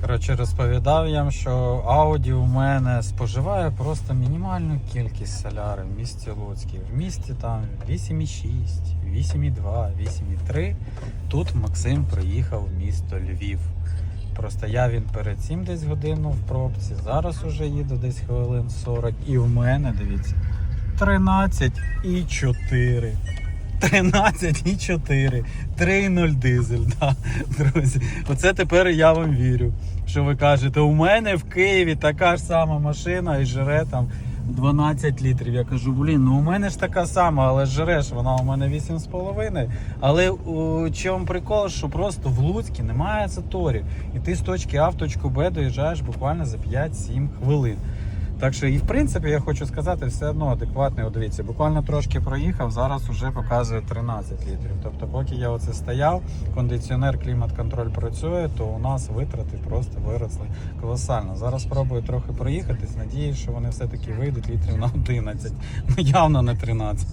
Коротше, розповідав я, що Audi у мене споживає просто мінімальну кількість соляри в місті Луцькій. В місті там 8,6, 8,2, 8,3. Тут Максим приїхав в місто Львів. Просто я він перед цим десь годину в пробці, зараз уже їду десь хвилин 40. І в мене, дивіться, 13,4. 13,4. 3,0 дизель. Да, друзі. Оце тепер я вам вірю. Що ви кажете, у мене в Києві така ж сама машина і жре там 12 літрів. Я кажу, блін, ну у мене ж така сама, але жре вона у мене 8,5. Але у чому прикол, що просто в Луцькі немає заторів. І ти з точки А в точку Б доїжджаєш буквально за 5-7 хвилин. Так що, і в принципі, я хочу сказати, все одно адекватний. У дивіться, буквально трошки проїхав, зараз вже показує 13 літрів. Тобто, поки я оце стояв, кондиціонер, клімат-контроль працює, то у нас витрати просто виросли колосально. Зараз спробую трохи проїхатись. Надіюсь, що вони все-таки вийдуть літрів на 11. Ну явно не 13.